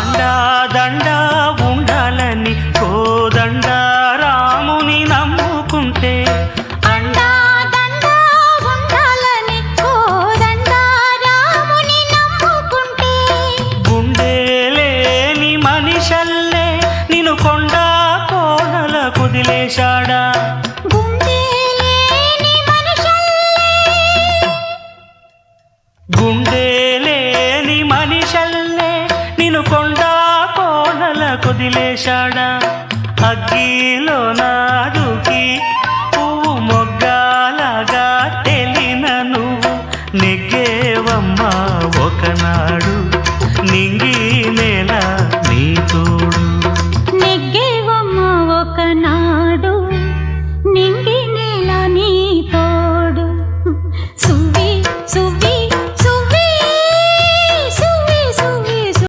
అండా దండా ఉండాలని కోదండ రాముని నమ్ముకుంటే. గుండె మనిషల్లే నిన్ను కొండ కోనల కుదిలేశాడా. గుండె కొండా కోనల కొదిలేశాడా. అగ్గిలో దూకి పువ్వు మొగ్గాలగా తెలిన నువ్వు నెగ్గేవమ్మా ఒకనాడు నింగి